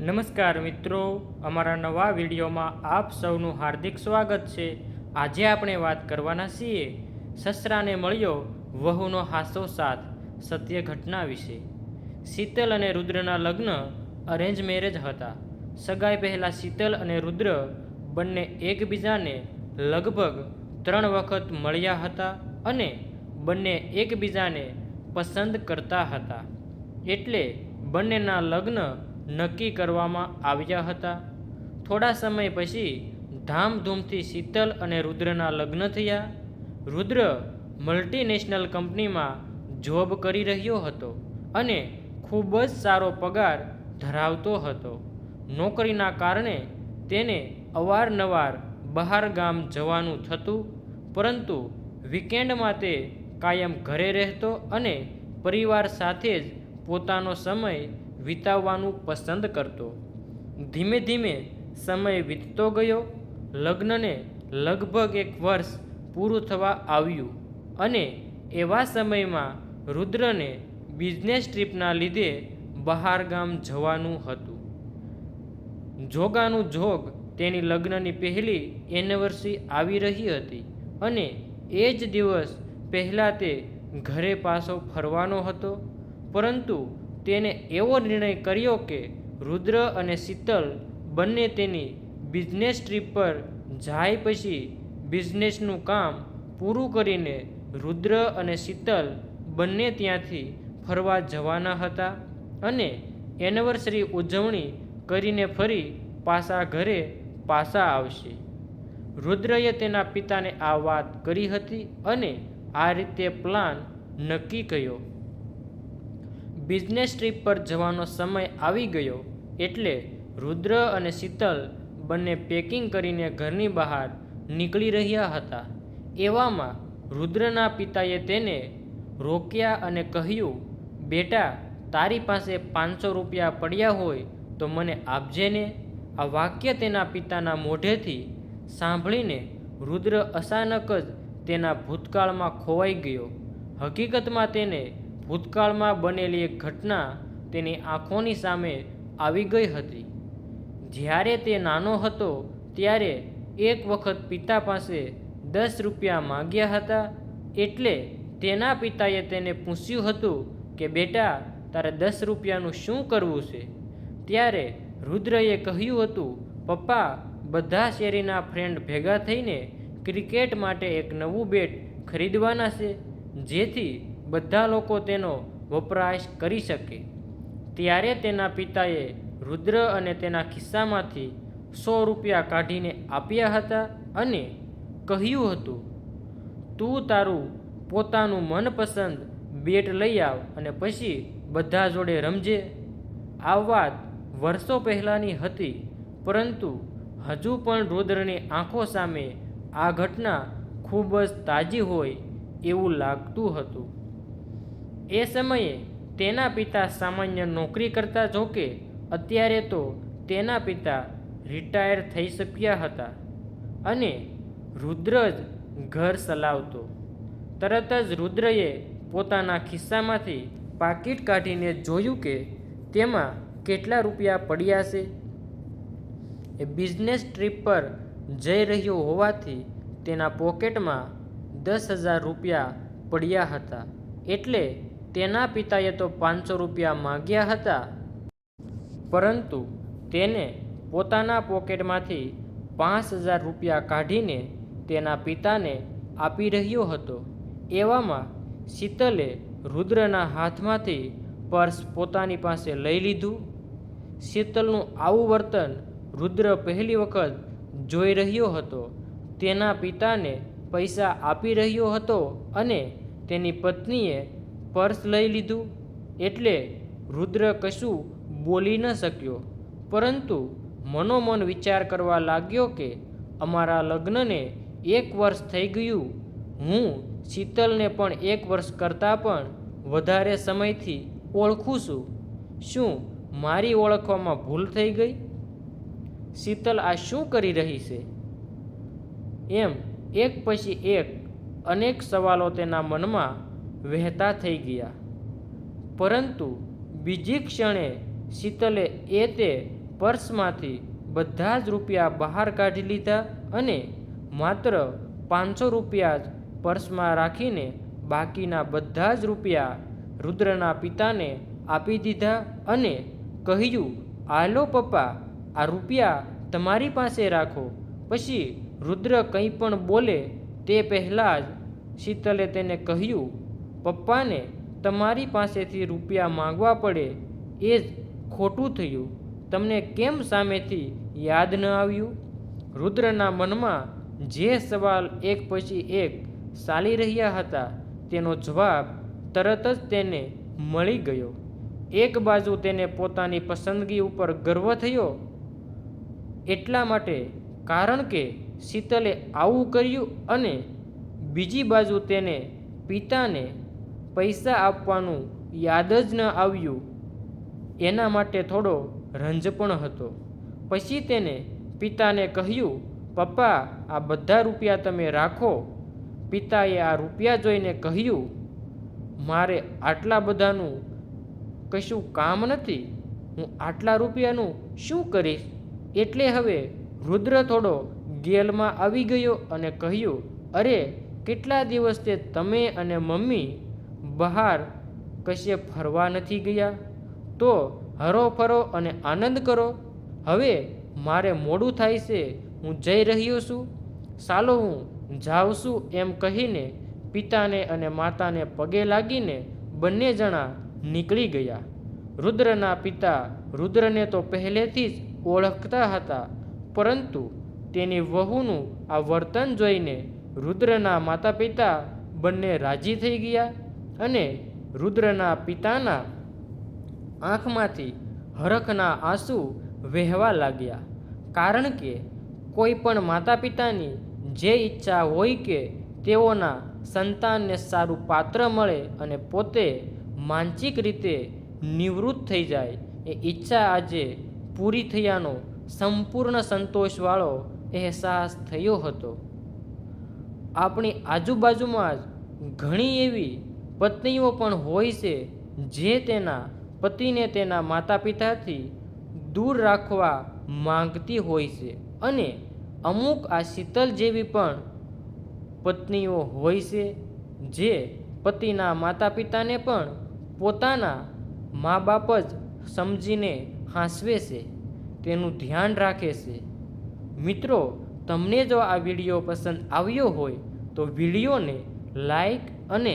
નમસ્કાર મિત્રો, અમારા નવા વિડીયોમાં આપ સૌનું હાર્દિક સ્વાગત છે. આજે આપણે વાત કરવાના છીએ, સસરાને મળ્યો વહુનો હાસો સાથ, સત્ય ઘટના વિશે. શીતલ અને રુદ્રના લગ્ન અરેન્જ મેરેજ હતા. સગાઈ પહેલાં શીતલ અને રુદ્ર બંને એકબીજાને લગભગ ત્રણ વખત મળ્યા હતા અને બંને એકબીજાને પસંદ કરતા હતા. એટલે બંનેના લગ્ન નક્કી કરવામાં આવ્યા હતા. થોડા સમય પછી ધામધૂમથી શીતલ અને રુદ્રના લગ્ન થયા. રુદ્ર મલ્ટીનેશનલ કંપનીમાં જોબ કરી રહ્યો હતો અને ખૂબ જ સારો પગાર ધરાવતો હતો. નોકરીના કારણે તેને અવારનવાર બહાર ગામ જવાનું થતું, પરંતુ વીકેન્ડમાં તે કાયમ ઘરે રહેતો અને પરિવાર સાથે જ પોતાનો સમય વિતાવવાનું પસંદ કરતો. ધીમે ધીમે સમય વીતતો ગયો. લગ્નને લગભગ એક વર્ષ પૂરું થવા આવ્યું અને એવા સમયમાં રુદ્રને બિઝનેસ ટ્રીપના લીધે બહાર ગામ જવાનું હતું. જોગાનું જોગ તેની લગ્નની પહેલી એનિવર્સરી આવી રહી હતી અને એ જ દિવસ પહેલાં તે ઘરે પાછો ફરવાનો હતો. પરંતુ તેને એવો નિર્ણય કર્યો કે રુદ્ર અને શીતલ બંને તેની બિઝનેસ ટ્રીપ પર જાય પછી બિઝનેસનું કામ પૂરું કરીને રુદ્ર અને શીતલ બંને ત્યાંથી ફરવા જવાના હતા અને એનિવર્સરી ઉજવણી કરીને ફરી પાછા ઘરે પાછા આવશે. રુદ્રએ તેના પિતાને આ વાત કરી હતી અને આ રીતે પ્લાન નક્કી કર્યો. બિઝનેસ ટ્રીપ પર જવાનો સમય આવી ગયો એટલે રુદ્ર અને શીતલ બંને પેકિંગ કરીને ઘરની બહાર નીકળી રહ્યા હતા. એવામાં રુદ્રના પિતાએ તેને રોક્યા અને કહ્યું, બેટા, તારી પાસે પાંચસો રૂપિયા પડ્યા હોય તો મને આપજે ને. આ વાક્ય તેના પિતાના મોઢેથી સાંભળીને રુદ્ર અચાનક જ તેના ભૂતકાળમાં ખોવાઈ ગયો. હકીકતમાં તેને ભૂતકાળમાં બનેલી એક ઘટના તેની આંખોની સામે આવી ગઈ હતી. જ્યારે તે નાનો હતો, ત્યારે એક વખત પિતા પાસે દસ રૂપિયા માંગ્યા હતા, એટલે તેના પિતાએ તેને પૂછ્યું હતું કે, બેટા, તારે દસ રૂપિયાનું શું કરવું છે? ત્યારે રુદ્રએ કહ્યું હતું, પપ્પા, બધા શેરીના ફ્રેન્ડ ભેગા થઈને ક્રિકેટ માટે એક નવું બેટ ખરીદવાના છે, જેથી બધા લોકો તેનો વપરાશ કરી શકે. ત્યારે તેના પિતાએ રુદ્ર અને તેના ખિસ્સામાંથી સો રૂપિયા કાઢીને આપ્યા હતા અને કહ્યું હતું, તું તારું પોતાનું મનપસંદ બેટ લઈ આવ અને પછી બધા જોડે રમજે. આ વાત વર્ષો પહેલાંની હતી, પરંતુ હજુ પણ રુદ્રની આંખો સામે આ ઘટના ખૂબ જ તાજી હોય એવું લાગતું હતું. એ સમયે તેના પિતા સામાન્ય નોકરી કરતા જોકે અત્યારે તો તેના પિતા રિટાયર થઈ શક્યા હતા અને રુદ્ર જ ઘર ચલાવતો. તરત જ રુદ્રએ પોતાના ખિસ્સામાંથી પાકીટ કાઢીને જોયું કે તેમાં કેટલા રૂપિયા પડ્યા છે. એ બિઝનેસ ટ્રીપ પર જઈ રહ્યો હોવાથી તેના પોકેટમાં દસ હજાર રૂપિયા પડ્યા હતા. એટલે તેના પિતાએ તો પાંચસો રૂપિયા માગ્યા હતા. પરંતુ તેને પોતાના પોકેટમાંથી પાંચ હજાર રૂપિયા કાઢીને તેના પિતાને આપી રહ્યો હતો. એવામાં શીતલે રુદ્રના હાથમાંથી પર્સ પોતાની પાસે લઈ લીધું. શીતલનું આવું વર્તન રુદ્ર પહેલી વખત જોઈ રહ્યો હતો. તેના પિતાને પૈસા આપી રહ્યો હતો અને તેની પત્નીએ પર્સ લઈ લીધું એટલે રુદ્ર કશું બોલી ન શક્યો. પરંતુ મનોમન વિચાર કરવા લાગ્યો કે અમારા લગ્નને એક વર્ષ થઈ ગયું. હું શીતલને પણ એક વર્ષ કરતાં પણ વધારે સમયથી ઓળખું છું. શું મારી ઓળખવામાં ભૂલ થઈ ગઈ? શીતલ આ શું કરી રહી છે? એમ એક પછી એક અનેક સવાલો તેના મનમાં વહેતા થઈ ગયા. પરંતુ બીજી ક્ષણે શીતલે એ તે પર્સમાંથી બધા જ રૂપિયા બહાર કાઢી લીધા અને માત્ર પાંચસો રૂપિયા જ પર્સમાં રાખીને બાકીના બધા જ રૂપિયા રુદ્રના પિતાને આપી દીધા અને કહ્યું આલો પપ્પા, આ રૂપિયા તમારી પાસે રાખો. પછી રુદ્ર કંઈ પણ બોલે તે પહેલાં જ શીતલે તેને કહ્યું પપ્પાને તમારી પાસેથી રૂપિયા માંગવા પડે એ જ ખોટું થયું. તમને કેમ સામેથી યાદ ન આવ્યું? રુદ્રના મનમાં જે સવાલ એક પછી એક ચાલી રહ્યા હતા, તેનો જવાબ તરત જ તેને મળી ગયો. એક બાજુ તેને પોતાની પસંદગી ઉપર ગર્વ થયો. એટલા માટે કારણ કે શીતલે આવું કર્યું અને બીજી બાજુ તેને પિતાને પૈસા આપવાનું યાદ જ ન આવ્યું. એના માટે થોડો રંજ પણ હતો. પછી તેને પિતાને કહ્યું, પપ્પા, આ બધા રૂપિયા તમે રાખો. પિતાએ આ રૂપિયા જોઈને કહ્યું, મારે આટલા બધાનું કશું કામ નથી. હું આટલા રૂપિયાનું શું કરીશ? એટલે હવે રુદ્ર થોડો ગેલમાં આવી ગયો અને કહ્યું, અરે, કેટલા દિવસથી તમે અને મમ્મી બહાર કશે ફરવા નથી ગયા? તો હરો ફરો અને આનંદ કરો. હવે મારે મોડું થાય છે. હું જઈ રહ્યો છું. ચાલો હું જાઉં છું એમ કહીને પિતાને અને માતાને પગે લાગીને બંને જણા નીકળી ગયા. રુદ્રના પિતા રુદ્રને તો પહેલેથી જ ઓળખતા હતા, પરંતુ તેની વહુનું આ વર્તન જોઈને રુદ્રના માતા પિતા બંને રાજી થઈ ગયા. અને રુદ્રના પિતાના આંખમાંથી હરખના આંસુ વહેવા લાગ્યા. કારણ કે કોઈ પણ માતા પિતાની જે ઈચ્છા હોય કે તેઓના સંતાનને સારું પાત્ર મળે અને પોતે માનસિક રીતે નિવૃત્ત થઈ જાય, એ ઈચ્છા આજે પૂરી થયાનો સંપૂર્ણ સંતોષવાળો અહેસાસ થયો હતો. આપણી આજુબાજુમાં જ ઘણી એવી પત્નીઓ પણ હોય છે, જે તેના પતિને તેના માતા પિતાથી દૂર રાખવા માંગતી હોય છે. અને અમુક આ શીતલ જેવી પણ પત્નીઓ હોય છે, જે પતિના માતા પિતાને પણ પોતાના મા બાપ જ સમજીને હાંસવે છે, તેનું ધ્યાન રાખે છે. મિત્રો, તમને જો આ વીડિયો પસંદ આવ્યો હોય, તો વિડીયોને લાઈક અને